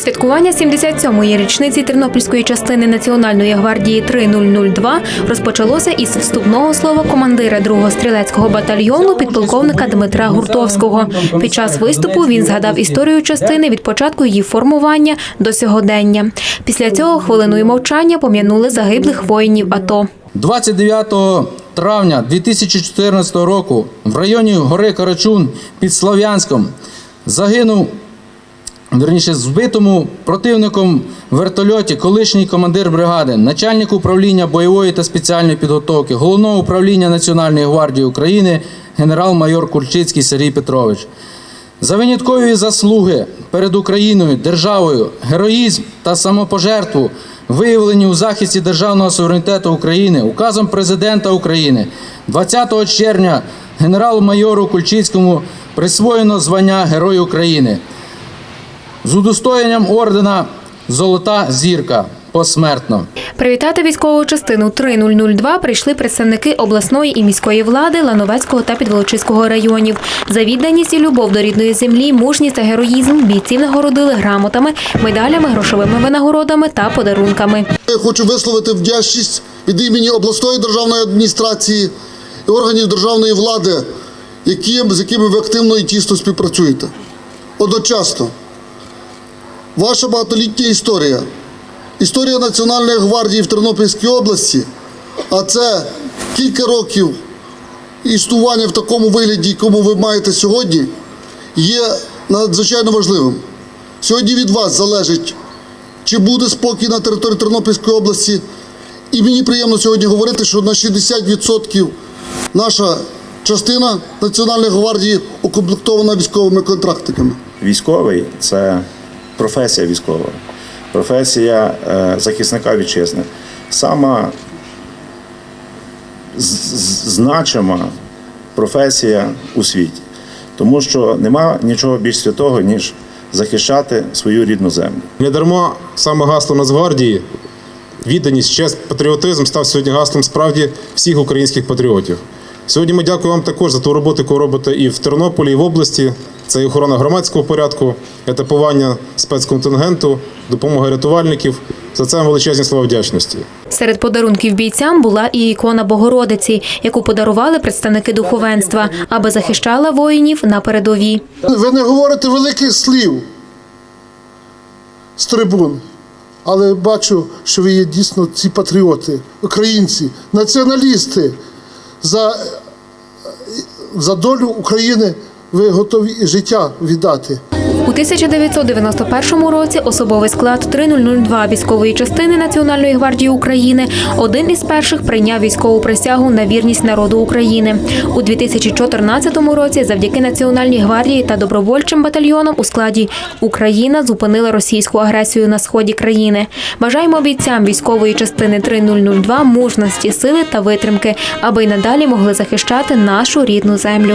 Святкування 77-ї річниці Тернопільської частини Національної гвардії 3002 розпочалося із вступного слова командира 2-го стрілецького батальйону підполковника Дмитра Гуртовського. Під час виступу він згадав історію частини від початку її формування до сьогодення. Після цього хвилиною мовчання пом'янули загиблих воїнів АТО. 29 травня 2014 року в районі гори Карачун під Слов'янськом загинув, верніше, збитому противником вертольоті колишній командир бригади, начальник управління бойової та спеціальної підготовки Головного управління Національної гвардії України генерал-майор Кульчицький Сергій Петрович. За виняткові заслуги перед Україною, державою, героїзм та самопожертву, виявлені у захисті державного суверенітету України, указом президента України 20 червня генерал-майору Кульчицькому присвоєно звання Герой України з удостоєнням ордена Золота зірка посмертно. Привітати військову частину 3002 прийшли представники обласної і міської влади Лановецького та Підволочиського районів. За відданість і любов до рідної землі, мужність та героїзм бійців нагородили грамотами, медалями, грошовими винагородами та подарунками. Я хочу висловити вдячність від імені обласної державної адміністрації і органів державної влади, які, з якими ви активно і тісно співпрацюєте. Одночасно, ваша багатолітня історія, історія Національної гвардії в Тернопільській області, а це кілька років існування в такому вигляді, якому ви маєте сьогодні, є надзвичайно важливим. Сьогодні від вас залежить чи буде спокій на території Тернопільської області. І мені приємно сьогодні говорити, що на 60% наша частина Національної гвардії укомплектована військовими контрактиками. Військовий це професія військова, професія е, захисника вітчизни. Сама значима професія у світі, тому що нема нічого більш святого, ніж захищати свою рідну землю. Не дарма саме гасло Нацгвардії відданість, честь, патріотизм став сьогодні гаслом справді всіх українських патріотів. Сьогодні ми дякуємо вам також за ту роботу, яку робите і в Тернополі, і в області. Це і охорона громадського порядку, етапування спецконтингенту, допомога рятувальників. За це величезні слова вдячності. Серед подарунків бійцям була і ікона Богородиці, яку подарували представники духовенства, аби захищала воїнів на передовій. Ви не говорите великих слів з трибун, але бачу, що ви є дійсно ці патріоти, українці, націоналісти. За, за долю України ви готові життя віддати. У 1991 році особовий склад 3002 військової частини Національної гвардії України один із перших прийняв військову присягу на вірність народу України. У 2014 році, завдяки Національній гвардії та добровольчим батальйонам у складі Україна зупинила російську агресію на сході країни. Бажаємо бійцям військової частини 3002 мужності, сили та витримки, аби й надалі могли захищати нашу рідну землю.